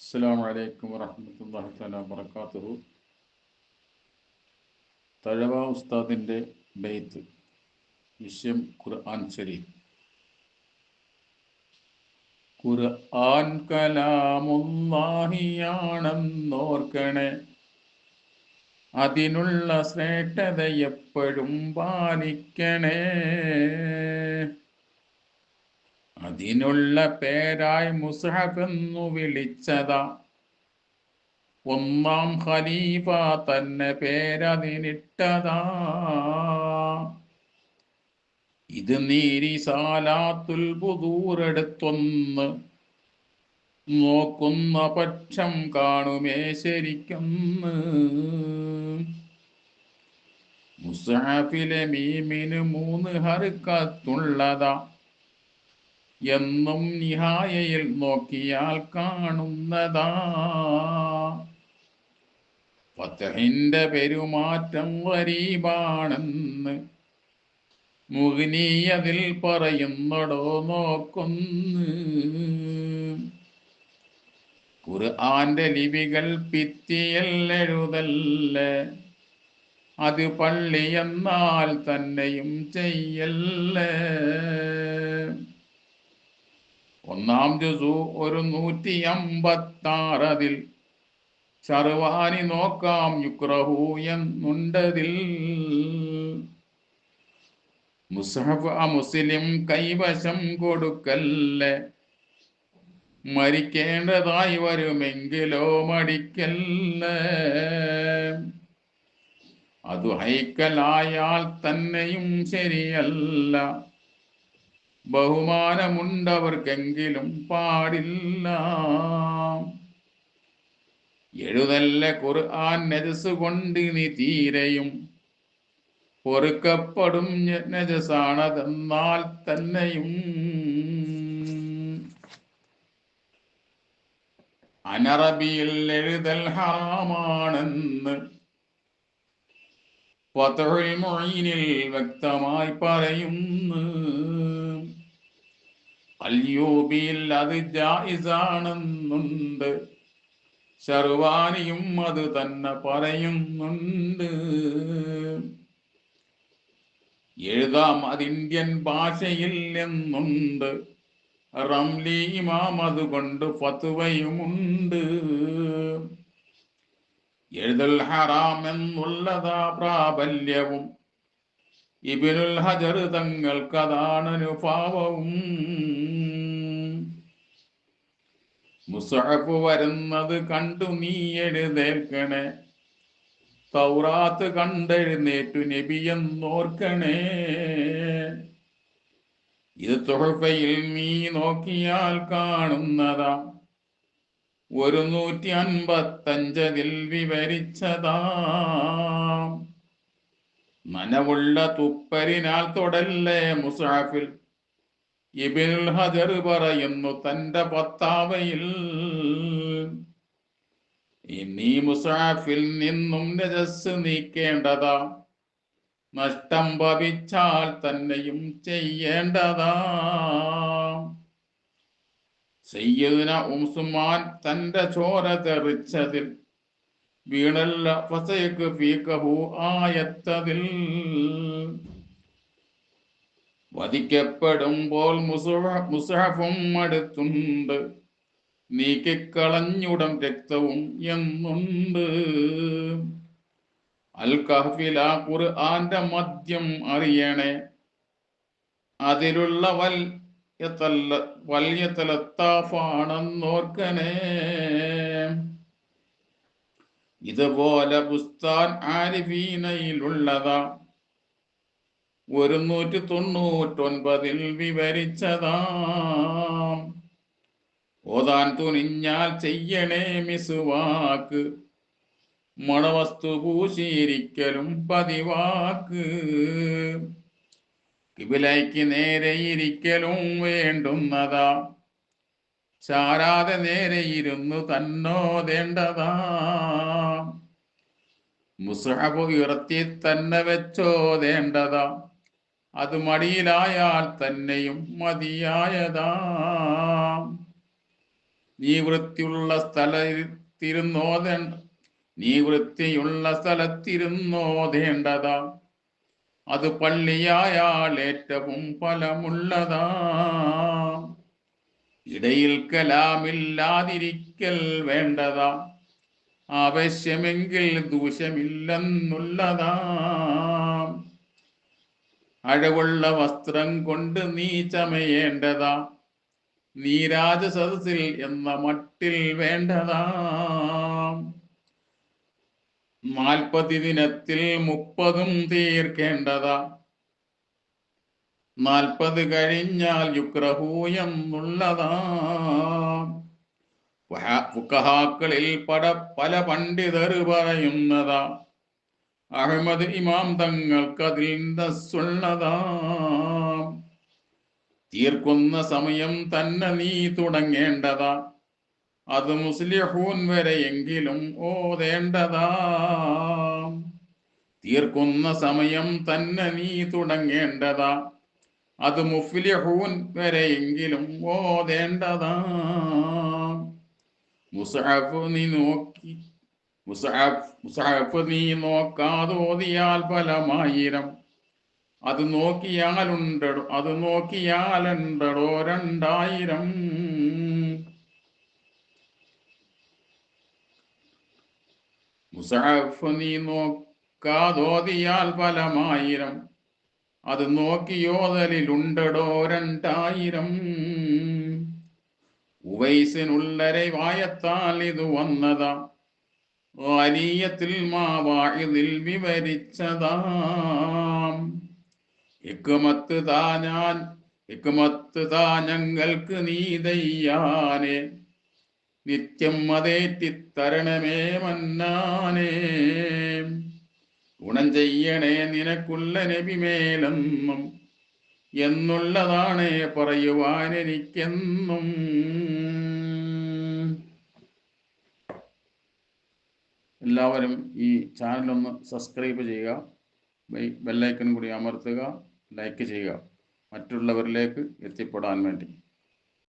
അസ്സാം വലൈക്കും വറഹമത്തല്ലാഹി തആല വബറകാതുഹു. തഴവ ഉസ്താദിന്റെ ബെയ്ത്ത് വിഷയം ഖുർആൻ ശരീഫ്. ഖുർആൻ കലാമുല്ലാഹിയാണെന്നോർക്കണേ അതിനുള്ള ശ്രേഷ്ഠത എപ്പോഴും പാലിക്കണേ. അതിനുള്ള പേരായി മുസ്ഹഫ് എന്നു വിളിച്ചതാ. ഒന്നാം ഖലീഫ തന്നെ പേരതിനിട്ടതാ. ഇത് നീരി സാലാത്തുൽ പുതൂറെടുത്തൊന്ന് നോക്കുന്ന പക്ഷം കാണുമേ ശരിക്കൊന്ന്. മുസാഫിലെ മീമിന് മൂന്ന് ഹറുക്കത്തുള്ളതാ എന്നും നിഹായയിൽ നോക്കിയാൽ കാണുന്നതാ. ഫത്തഹിന്റെ പെരുമാറ്റം വരീബാണെന്ന് മുഗ്നീയതിൽ പറയുന്നടോ നോക്കൊന്ന്. ഖുർആന്റെ ലിപികൾ ഭിത്തിയല്ലെഴുതല്ലേ അത് പള്ളിയെന്നാൽ തന്നെയും ചെയ്യല്ലേ? ഒന്നാം ജുസു ഒരു നൂറ്റി അമ്പത്താറതിൽ ചറുവാനി നോക്കാം യുക്രഹു എന്നുണ്ടതിൽ. മുസഹഫ് ആ മുസ്ലിം കൈവശം കൊടുക്കല്ലേ? മരിക്കേണ്ടതായി വരുമെങ്കിലോ മടിക്കല്ലേ? അതു ഹൈക്കലായാൽ തന്നെയും ശരിയല്ല. ബഹുമാനമുണ്ടവർക്കെങ്കിലും പാടില്ല. എഴുതല്ല ഖുർആൻ നജസ് കൊണ്ട് നീ തീരെയും പൊറുക്കപ്പെടും നജസാണതെന്നാൽ തന്നെയും. അനറബിയിൽ എഴുതൽ ഹറാമാണെന്ന് ഫതഹുൽ മുഈനിൽ വ്യക്തമായി പറയുന്നു. അല്യൂബിയിൽ അത് ജായിസാണെന്നുണ്ട്. ഷർവാനിയും അത് തന്നെ പറയുന്നുണ്ട്. എഴുതാം അത് ഇന്ത്യൻ ഭാഷയിൽ എന്നുണ്ട്. റംലി ഇമാം അതുകൊണ്ട് ഫത്വയുമുണ്ട്. എഴുതൽ ഹറാം എന്നുള്ളതാ പ്രാബല്യവും. ഇബിനുൽ ഹജർ തങ്ങൾക്കതാണ് അനുഭാവവും. മുസഹഫ് വരുന്നത് കണ്ടു നീ എഴുന്നേൽക്കണേ. തൗറാത്ത് കണ്ടെഴുന്നേറ്റു നബിയെന്നോർക്കണേ ഇത് തുഹഫയിൽ നീ നോക്കിയാൽ കാണുന്നതാ. ഒരു നൂറ്റി അൻപത്തഞ്ചതിൽ വിവരിച്ചതാ. നനവുള്ള തുപ്പരിനാൽ തൊടല്ലേ മുസാഫിൽ ഇബിനുൽ ഹജർ പറയുന്നു തന്റെ പത്താവയിൽ ഇനി മുസാഫിൽ നിന്നും രജസ് നീക്കേണ്ടതാ. നഷ്ടം ഭവിച്ചാൽ തന്നെയും ചെയ്യേണ്ടതാ. സയ്യദിന ഉംസുമാൻ തന്റെ ചോര തെറിച്ചതിൽ വീണല്ല ഫസയക്ക് ഫീക്കഹു ആയത്തതിൽ. വധിക്കപ്പെടുമ്പോൾ മുസഹഫും അടുത്തുണ്ട്. നീക്കിക്കളഞ്ഞുടൻ രക്തവും എന്നുണ്ട്. അൽ കഹ്ഫില ഖുർആന്റെ മദ്യം അറിയണേ. അതിലുള്ള വൽ വലിയ തലത്താഫാണെന്നോർക്കണേ ഇതുപോലെ പുസ്താൻ ആരിഫീനയിലുള്ളതാ. ഒരു നൂറ്റി തൊണ്ണൂറ്റൊൻപതിൽ വിവരിച്ചതാം. ഓതാൻ തുനിഞ്ഞാൽ ചെയ്യണേ മിസുവാക്ക് മണവസ്തു പൂശിയിരിക്കലും പതിവാക്ക്. കിബിലയ്ക്ക് നേരെ ഇരിക്കലും വേണ്ടുന്നതാ. ചാരാതെ നേരെ ഇരുന്നു തന്നോതേണ്ടതാ മുസഹബ് ഉയർത്തി തന്നെ വെച്ചോതേണ്ടതാ അത് മടിയിലായാൽ തന്നെയും മതിയായതാ. നീ വൃത്തിയുള്ള സ്ഥലത്തിരുന്നോത നീ വൃത്തിയുള്ള സ്ഥലത്തിരുന്നോതേണ്ടതാ അത് പള്ളിയായാൽ ഏറ്റവും ഫലമുള്ളതാ. ഇടയിൽ കലാമില്ലാതിരിക്കൽ വേണ്ടതാ. ആവശ്യമെങ്കിൽ ദൂഷ്യമില്ലെന്നുള്ളതാ. അഴവുള്ള വസ്ത്രം കൊണ്ട് നീ ചമയേണ്ടതാ. നീ രാജസദസ്സിൽ എന്ന മട്ടിൽ വേണ്ടതാ. നാൽപ്പതി ദിനത്തിൽ മുപ്പതും തീർക്കേണ്ടതാ. നാൽപ്പത് കഴിഞ്ഞാൽ യുക്രഹൂയെന്നുള്ളതാ പട പല പണ്ഡിതർ പറയുന്നതാ. അഹമ്മദ് ഇമാം തങ്ങൾക്കതിൽ നസ്സുള്ളതാ തീർക്കുന്ന സമയം തന്നെ നീ തുടങ്ങേണ്ടതാ. അത് മുസ്ലിഹൂൻ വരെയെങ്കിലും ഓതേണ്ടതാ. തീർക്കുന്ന സമയം തന്നെ നീ തുടങ്ങേണ്ടതാ. അത് മുഫ്ലിഹൂൻ വരെയെങ്കിലും ഓതേണ്ടതാ. മുസഹഫ് നീ നോക്കി മുസഹഫ് നീ നോക്കാതോതിയാൽ ഫലമായിരം. അത് നോക്കിയാലുണ്ടടോ അത് നോക്കിയാലുണ്ടടോ രണ്ടായിരം. മുസഹഫ് നീ നോക്കാതോതിയാൽ ഫലമായിരം. അത് നോക്കിയോതലിലുണ്ടടോ രണ്ടായിരം. ഉവൈസിനുള്ളരെ വായത്താൽ ഇത് വന്നതാ. ആലീയത്തിൽ മാവാഴിതിൽ വിവരിച്ചതാം ഇക്കുമത്ത് താ ഞാൻ ഇക്കുമത്ത് താ ഞങ്ങൾക്ക് നീതയ്യാനെ നിത്യം അതേറ്റിത്തരണമേ മന്നാനേ. ഗുണം ചെയ്യണേ നിനക്കുള്ള നബിമേലെന്നും എന്നുള്ളതാണ് പറയുവാൻ എനിക്കെന്നും. എല്ലാവരും ഈ ചാനലൊന്ന് സബ്സ്ക്രൈബ് ചെയ്യുക. ബെല്ലൈക്കൺ കൂടി അമർത്തുക. ലൈക്ക് ചെയ്യുക. മറ്റുള്ളവരിലേക്ക് എത്തിപ്പെടാൻ വേണ്ടി.